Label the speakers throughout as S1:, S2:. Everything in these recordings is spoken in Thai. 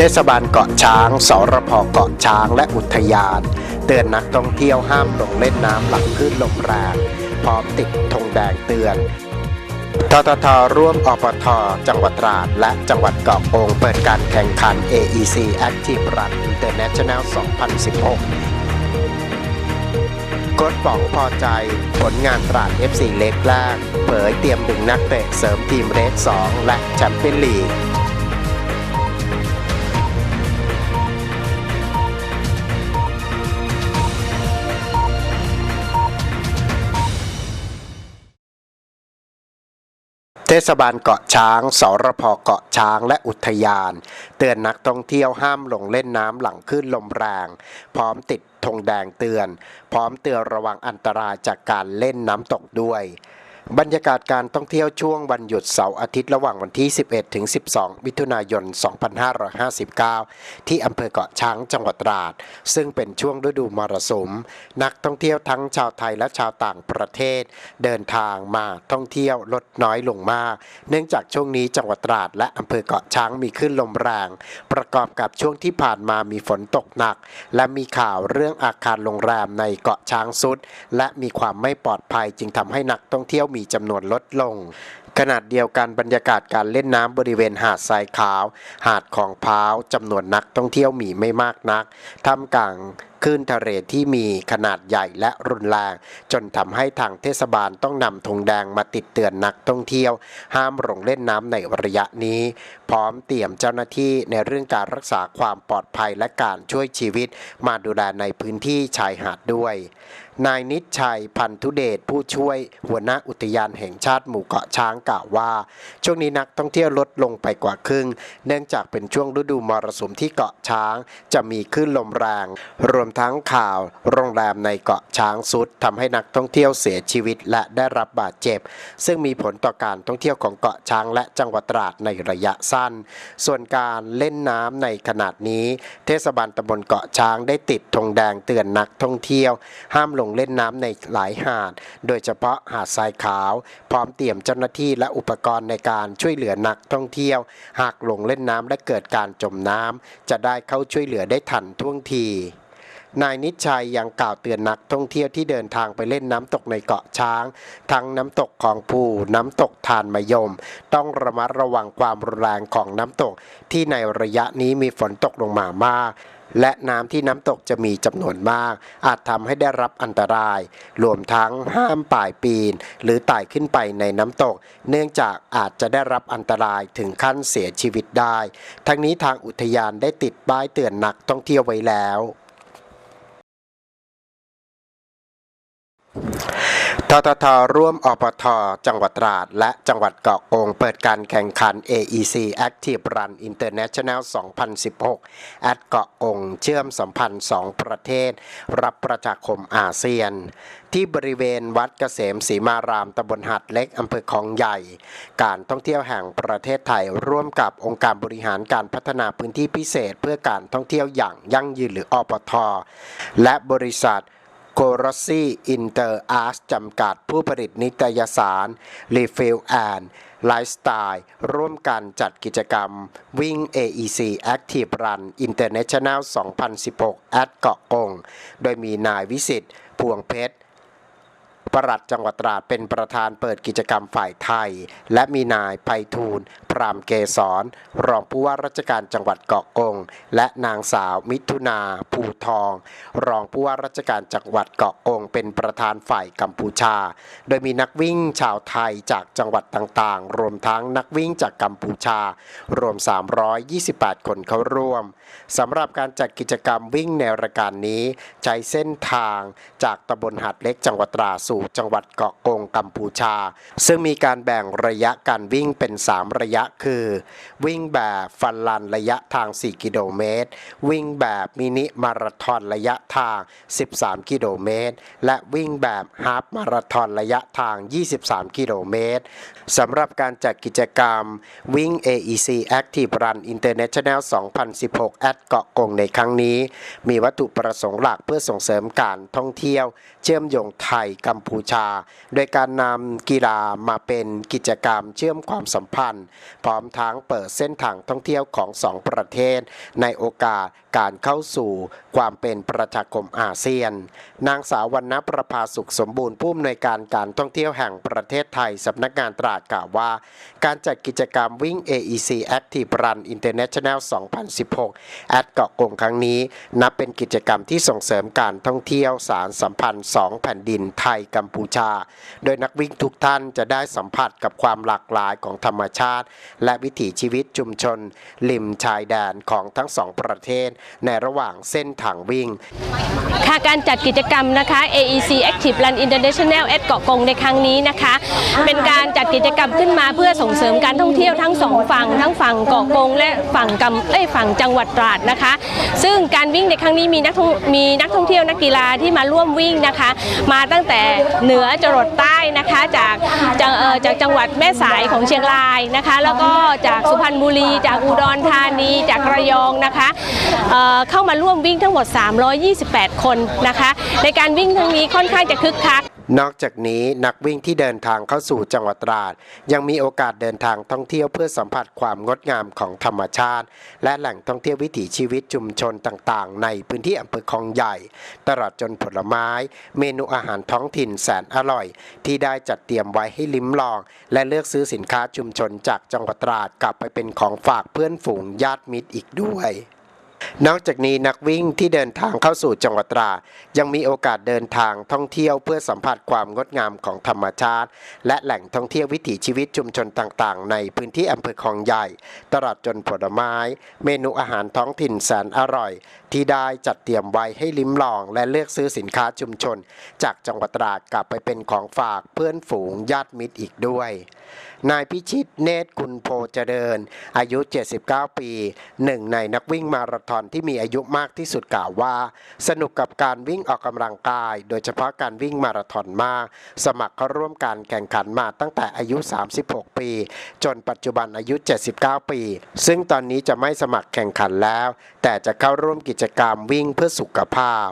S1: ทศบาลเกาะช้าง สรพเกาะช้างและอุทยาน เตือนนักท่องเที่ยวห้ามลงเล่นน้ำหลังคลื่นลมแรงพร้อมติดธงแดงเตือนทททร่วมอปท จังหวัดตราด และจังหวัดเกาะองเปิดการแข่งขัน AEC Active Run International 2016โค้ชป๋องพอใจ ผลงานตราด FC เล็กแรก เผยเตรียมดึงนักเตะเสริมทีมเรด2และแชมเปี้ยนลีก เทศบาลเกาะช้าง สรพเกาะช้างและอุทยาน เตือนนักท่องเที่ยวห้ามลงเล่นน้ำหลังคลื่นลมแรง พร้อมติดธงแดงเตือน พร้อมเตือนระวังอันตรายจากการเล่นน้ำตกด้วย บรรยากาศการท่องเที่ยวช่วงวันหยุดเสาร์อาทิตย์ระหว่างวันที่ 11 ถึง 12 มิถุนายน 2559 ที่อำเภอเกาะช้างจังหวัดตราด ซึ่งเป็นช่วงฤดูมรสุม นักท่องเที่ยวทั้งชาวไทยและชาวต่างประเทศ เดินทางมาท่องเที่ยวลดน้อยลงมาก เนื่องจากช่วงนี้จังหวัดตราด และอำเภอเกาะช้างมีขึ้นลมแรง ประกอบกับช่วงที่ผ่านมามีฝนตกหนัก และมีข่าวเรื่องอาคารโรงแรมในเกาะช้างสุด และมีความไม่ปลอดภัยจึงทำให้นักท่องเที่ยวมีจำนวนลดลง ขนาดเดียวกันบรรยากาศการเล่นน้ำบริเวณหาดทรายขาว หาดของพร้าวจำนวนนักท่องเที่ยวมีไม่มากนักท่ามกลาง คลื่นทะเลที่มีขนาดใหญ่และรุนแรง จนทำให้ทางเทศบาลต้องนำธงแดงมาติดเตือนนักท่องเที่ยว ห้ามลงเล่นน้ำในระยะนี้ พร้อมเตรียมเจ้าหน้าที่ในเรื่องการรักษาความปลอดภัยและการช่วยชีวิต มาดูแลในพื้นที่ชายหาดด้วยนายนิชชัยพันธุเดชผู้ช่วยหัวหน้าอุทยานแห่งชาติหมู่เกาะช้างกล่าวว่า ช่วงนี้นักท่องเที่ยวลดลงไปกว่าครึ่ง เนื่องจากเป็นช่วงฤดูมรสุมที่เกาะช้าง จะมีคลื่นลมแรง รวมทั้งข่าวโรงแรมในเกาะช้างสุดทำให้นักท่องเที่ยวเสียชีวิตและได้รับบาดเจ็บ ซึ่งมีผลต่อการท่องเที่ยวของเกาะช้างและจังหวัดตราดในระยะสั้น ส่วนการเล่นน้ำในขนาดนี้ เทศบาลตำบลเกาะช้างได้ติดธงแดงเตือนนักท่องเที่ยว ห้ามลงเล่นน้ำในหลายหาด โดยเฉพาะหาดทรายขาว พร้อมเตรียมเจ้าหน้าที่และอุปกรณ์ในการช่วยเหลือนักท่องเที่ยว หากลงเล่นน้ำและเกิดการจมน้ำจะได้เข้าช่วยเหลือได้ทันท่วงที นายนิชัยยังกล่าวเตือนนักท่องเที่ยวที่เดินทางไปเล่นน้ำตกในเกาะช้าง ทั้งน้ำตกของภูน้ำตกทานมยม ต้องระมัดระวังความรุนแรงของน้ำตกที่ในระยะนี้มีฝนตกลงมามากและน้ำที่น้ำตกจะมีจำนวนมาก อาจทำให้ได้รับอันตราย รวมทั้งห้ามป่ายปีน หรือไต่ขึ้นไปในน้ำตก เนื่องจากอาจจะได้รับอันตรายถึงขั้นเสียชีวิตได้ ทั้งนี้ทางอุทยานได้ติดป้ายเตือนนักท่องเที่ยวไว้แล้ว ทททร่วมอปท จังหวัดตราด และจังหวัดเกาะองเปิดการแข่งขัน AEC Active Run International 2016 แอดเกาะองเชื่อมสัมพันธ์ 2 ประเทศ รับประชาคมอาเซียน ที่บริเวณวัดเกษมศรีมารามตำบลหัดเล็กอำเภอคลองใหญ่ การท่องเที่ยวแห่งประเทศไทยร่วมกับองค์การบริหารการพัฒนาพื้นที่พิเศษ เพื่อการท่องเที่ยวอย่างยั่งยืนหรืออปท และบริษัท โกรซี่อินเตอร์อาร์ตจำกัดผู้ผลิตนิตยสารรีฟิลแอนไลฟ์สไตล์ร่วมกันจัดกิจกรรม วิ่ง AEC Active Run International 2016 at เกาะกง โดยมีนายวิสิทธิ์พวงเพชร ปลัดจังหวัดตราดเป็นประธานเปิดกิจกรรมฝ่ายไทย และมีนายไพฑูรย์พรามเกษรรองผู้ว่าราชการจังหวัดเกาะกง และนางสาวมิถุนาภูทอง รองผู้ว่าราชการจังหวัดเกาะกง เป็นประธานฝ่ายกัมพูชา โดยมีนักวิ่งชาวไทยจากจังหวัดต่างๆ รวมทั้งนักวิ่งจากกัมพูชา รวม 328 คนเข้าร่วมสำหรับการจัดกิจกรรมวิ่งในรายการนี้ ใช้เส้นทางจากตำบลหัดเล็กจังหวัดตราดสู่จังหวัดเกาะกงกัมพูชา ซึ่งมีการแบ่งระยะการวิ่งเป็น 3 ระยะคือ วิ่งแบบฟันลันระยะทาง 4 กิโลเมตร วิ่งแบบมินิมาราธอนระยะทาง 13 กิโลเมตร และวิ่งแบบฮาฟมาราธอนระยะทาง 23 กิโลเมตรสำหรับการจัดกิจกรรมวิ่ง AEC Active Run International 2016 at เกาะกงในครั้งนี้ มีวัตถุประสงค์หลักเพื่อส่งเสริมการท่องเที่ยว เชื่อมโยงไทยกัมพูชา โดยการนำกีฬามาเป็นกิจกรรมเชื่อมความสัมพันธ์ พร้อมทั้งเปิดเส้นทางท่องเที่ยวของสองประเทศ ในโอกาสการเข้าสู่ความเป็นประชาคมอาเซียน นางสาววรรณประภาสุขสมบูรณ์ผู้อำนวยการการท่องเที่ยวแห่งประเทศไทยสำนักงานตราดกล่าวว่า การจัดกิจกรรมวิ่ง AEC Active Run International 2016 แอดเกาะกงครั้งนี้ นับเป็นกิจกรรมที่ส่งเสริมการท่องเที่ยวสารสัมพันธ์สองแผ่นดินไทยกักัมพูชา โดยนักวิ่งทุกท่านจะได้สัมผัสกับความหลากหลายของธรรมชาติ และวิถีชีวิตชุมชน ริมชายแดนของทั้งสองประเทศ ในระหว่างเส้นทางวิ่ง
S2: ค่ะการจัดกิจกรรมนะคะ AEC Active Run International at เกาะกงในครั้งนี้นะคะ เป็นการจัดกิจกรรมขึ้นมาเพื่อส่งเสริมการท่องเที่ยวทั้งสองฝั่งทั้งฝั่งเกาะกงและฝั่งกำเอ้ยฝั่งจังหวัดตราดนะคะ ซึ่งการวิ่งในครั้งนี้มีนักมีนักท่องเที่ยวนักกีฬาที่มาร่วมวิ่งนะคะ มาตั้งแต่เหนือจรดใต้นะคะจากจากจากจังหวัดแม่สายของเชียงรายนะคะ แล้วก็จากสุพรรณบุรี จากอุดรธานี จากระยองนะคะเเข้ามาร่วมวิ่งทั้งหมด 328 คนนะคะ ในการวิ่งครั้งนี้ค่อนข้างจะคึกคัก
S1: นอกจากนี้นักวิ่งที่เดินทางเข้าสู่จังหวัดตราด ยังมีโอกาสเดินทางท่องเที่ยวเพื่อสัมผัสความงดงามของธรรมชาติ และแหล่งท่องเที่ยววิถีชีวิตชุมชนต่างๆ ในพื้นที่อำเภอคลองใหญ่ ตลอดจนผลไม้ เมนูอาหารท้องถิ่นแสนอร่อย ที่ได้จัดเตรียมไว้ให้ลิ้มลอง และเลือกซื้อสินค้าชุมชนจากจังหวัดตราดกลับไปเป็นของฝากเพื่อนฝูงญาติมิตรอีกด้วย นอกจากนี้นักวิ่งที่เดินทางเข้าสู่จังหวัดตรา ยังมีโอกาสเดินทางท่องเที่ยวเพื่อสัมผัสความงดงามของธรรมชาติ และแหล่งท่องเที่ยววิถีชีวิตชุมชนต่างๆ ในพื้นที่อำเภอคลองใหญ่ ตลอดจนผลไม้ เมนูอาหารท้องถิ่นแสนอร่อย ที่ได้จัดเตรียมไว้ให้ลิ้มลอง และเลือกซื้อสินค้าชุมชน จากจังหวัดตรากลับไปเป็นของฝากเพื่อนฝูงญาติมิตรอีกด้วย นายพิชิตเนตรกุลโพเจริญ อายุ 79 ปี หนึ่งในนักวิ่งมาราธอนที่มีอายุมากที่สุดกล่าวว่า สนุกกับการวิ่งออกกำลังกาย โดยเฉพาะการวิ่งมาราธอนมาก สมัครเข้าร่วมการแข่งขันมาตั้งแต่อายุ 36 ปี จนปัจจุบันอายุ 79 ปี ซึ่งตอนนี้จะไม่สมัครแข่งขันแล้ว แต่จะเข้าร่วมกิจกรรมวิ่งเพื่อสุขภาพ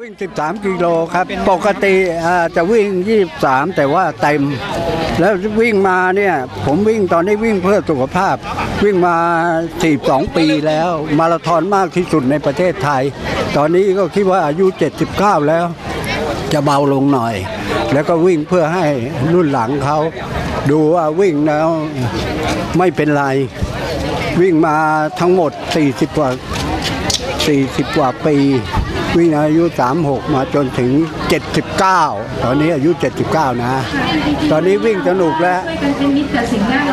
S3: วิ่ง 13 กิโลครับ ปกติอ่าจะวิ่ง 23 แต่ว่าเต็ม แล้ววิ่งมาเนี่ย ผมวิ่งตอนนี้วิ่งเพื่อสุขภาพ วิ่งมา 42 ปีแล้ว มาราธอนมากที่สุดในประเทศไทย ตอนนี้ก็คิดว่าอายุ 79 แล้ว จะเบาลงหน่อย แล้วก็วิ่งเพื่อให้รุ่นหลังเขา ดูว่าวิ่งแล้วไม่เป็นไร วิ่งมาทั้งหมด 40 กว่า 40 กว่าปี วิ่งอายุ 36 มาจนถึง 79 ตอนนี้อายุ 79 นะ ตอนนี้วิ่งสนุกแล้ว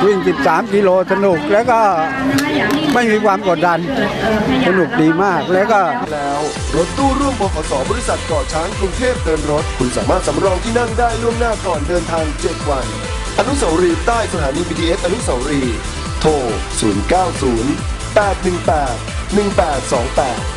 S3: วิ่ง 13 กิโลสนุกแล้วก็ไม่มีความกดดัน สนุกดีมากแล้วก็
S4: แล้วรถตู้ร่วมบขสบริษัทเกาะช้างกรุงเทพเดินรถ คุณสามารถสำรองที่นั่งได้ล่วงหน้าก่อนเดินทาง 7 วัน อนุสาวรีย์ใต้สถานี BTS อนุสาวรีย์โทร 090 818 1828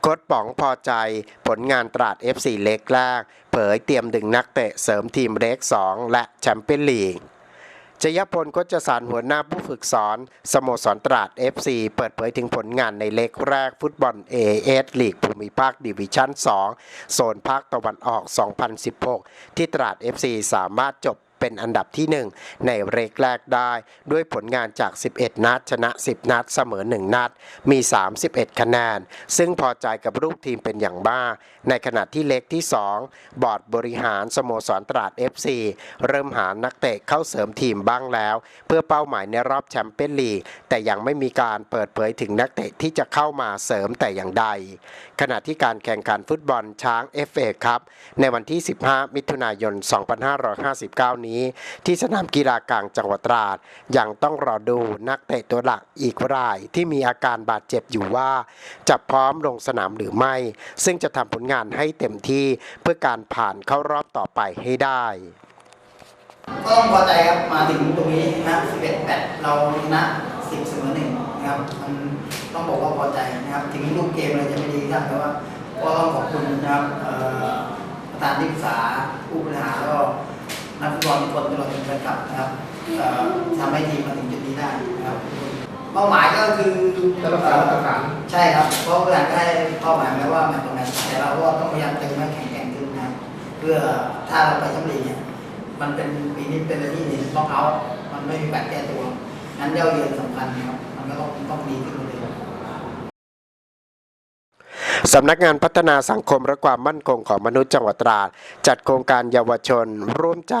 S1: โค้ชป๋องพอใจผลงานตราด FC เล็กแรก เผยเตรียมดึงนักเตะเสริมทีมเล็ก 2 และแชมเปี้ยนลีกจยพลโคจสารหัวหน้าผู้ฝึกสอน สโมสรตราด FC เปิดเผยถึงผลงานในเล็กแรกฟุตบอล AS ลีกภูมิภาคดิวิชั่น 2 โซนภาคตะวันออก 2016 ที่ตราด FC สามารถจบ เป็นอันดับที่ 1 ในเรกแรกได้ ด้วยผลงานจาก 11 นัด ชนะ 10 นัด เสมอ 1 นัด มี 31 คะแนน ซึ่งพอใจกับรูปทีมเป็นอย่างมาก ในขณะที่เล็กที่ 2 บอร์ดบริหารสโมสรตราด FC เริ่มหานักเตะเข้าเสริมทีมบ้างแล้ว เพื่อเป้าหมายในรอบแชมเปี้ยนลีก แต่ยังไม่มีการเปิดเผยถึงนักเตะที่จะเข้ามาเสริมแต่อย่างใด ขณะที่การแข่งขันฟุตบอลช้าง FA ครับ ในวันที่ 15 มิถุนายน 2559 นี้ที่สนามกีฬากลางจังหวัดตราดยังต้องรอดูนักเตะตัวหลักอีกรายที่มีอาการบาดเจ็บอยู่ว่าจะพร้อมลงสนามหรือไม่ ซึ่งจะทำผลงานให้เต็มที่เพื่อการผ่านเข้ารอบต่อไปให้ได้
S5: ก็ต้องพอใจครับมาถึงตรงนี้นะครับ11แมตช์เราชนะ10เสมอหนึ่งนะครับมันต้องบอกว่าพอใจนะครับ ถึงลูกเกมเรจะไม่ดีครับแต่ว่าก็ต้องขอบคุณนะครับอ่อประธานที่ปรึกษาผู้บริหารแล้วก็ นักฟุตบอลทุกคนตลอดจนแฟนคลับนะครับเอ่อทำให้ทีมมาถึงจุดนี้ได้นะครับ เป้าหมายก็คือจะรักษามาตรฐานใช่ครับ เพราะบริหารก็ให้เป้าหมายไว้ว่าแมตช์ต่อแมตช์แต่เราก็ต้องพยายามเติมให้แข็งแกร่งขึ้นนะครับเพื่อถ้าเราไปแชมป์ลีกเนี่ยมันเป็นปีนี้เป็นอะไรที่ต้องเอา มันไม่มีแบบแก้ตัวงั้นเย้าเยือนสำคัญนะครับ มันก็ต้องต้องดีขึ้นกว่าเดิม
S1: สำนักงานพัฒนาสังคมและความมั่นคงของมนุษย์จังหวัดตราดจัดโครงการเยาวชน ร่วมใจ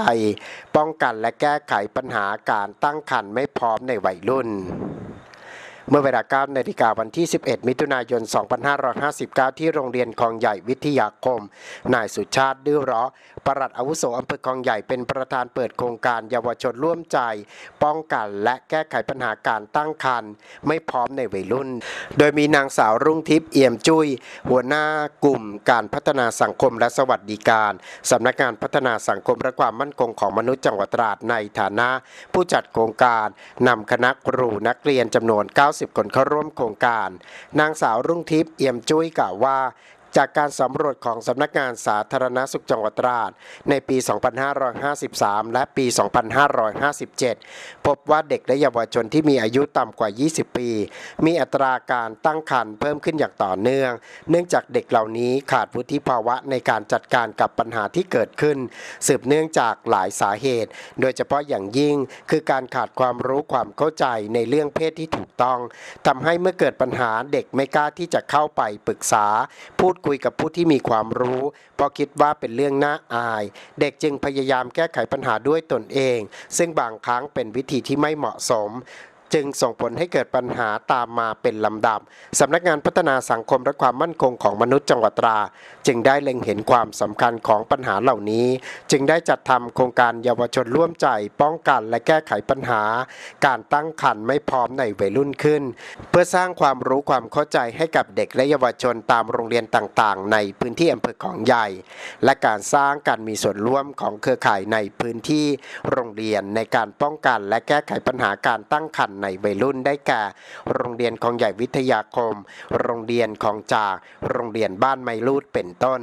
S1: ป้องกันและแก้ไขปัญหาการตั้งครรภ์ไม่พร้อมในวัยรุ่น เมื่อเวลา9นาฬิกาวันที่ 11 มิถุนายน 2559 ที่โรงเรียนคลองใหญ่วิทยาคม นายสุชาติดื้อเระปลัดอาวุโสอำเภอคลองใหญ่เป็นประธานเปิดโครงการเยาวชนร่วมใจ ป้องกันและแก้ไขปัญหาการตั้งครรภ์ไม่พร้อมในวัยรุ่น โดยมีนางสาวรุ่งทิพย์เอี่ยมจุ้ย หัวหน้ากลุ่มการพัฒนาสังคมและสวัสดิการสำนักงานพัฒนาสังคมและความมั่นคงของมนุษย์จังหวัดตราดในฐานะ ผู้จัดโครงการนำคณะครูนักเรียนจำนวน90 คนเข้าร่วมโครงการ นางสาวรุ่งทิพย์เอี่ยมจุ้ยกล่าวว่า จากการสำรวจของสำนักงานสาธารณสุขจังหวัดตราดในปี 2553 และปี 2557 พบว่าเด็กและเยาวชนที่มีอายุต่ำกว่า 20 ปี มีอัตราการตั้งครรภ์เพิ่มขึ้นอย่างต่อเนื่อง เนื่องจากเด็กเหล่านี้ขาดวุฒิภาวะในการจัดการกับปัญหาที่เกิดขึ้น สืบเนื่องจากหลายสาเหตุ โดยเฉพาะอย่างยิ่งคือการขาดความรู้ความเข้าใจในเรื่องเพศที่ถูกต้องทำให้เมื่อเกิดปัญหาเด็กไม่กล้าที่จะเข้าไปปรึกษาพูดคุยกับผู้ที่มีความรู้ เพราะคิดว่าเป็นเรื่องน่าอาย เด็กจึงพยายามแก้ไขปัญหาด้วยตนเอง ซึ่งบางครั้งเป็นวิธีที่ไม่เหมาะสม จึงส่งผลให้เกิดปัญหาตามมาเป็นลำดับสำนักงานพัฒนาสังคมและความมั่นคงของมนุษย์จังหวัดตรา จึงได้เล็งเห็นความสำคัญของปัญหาเหล่านี้ จึงได้จัดทำโครงการเยาวชนร่วมใจ ป้องกันและแก้ไขปัญหา การตั้งครรภ์ไม่พร้อมในวัยรุ่นขึ้น เพื่อสร้างความรู้ความเข้าใจให้กับเด็กและเยาวชนตามโรงเรียนต่างๆ ในพื้นที่อำเภอของใหญ่ และการสร้างการมีส่วนร่วมของเครือข่ายในพื้นที่โรงเรียนในการป้องกันและแก้ไขปัญหาการตั้งครรภ์ในวัยรุ่นได้แก่ โรงเรียนของใหญ่วิทยาคม โรงเรียนของจาก โรงเรียนบ้านไมลูดเป็นต้น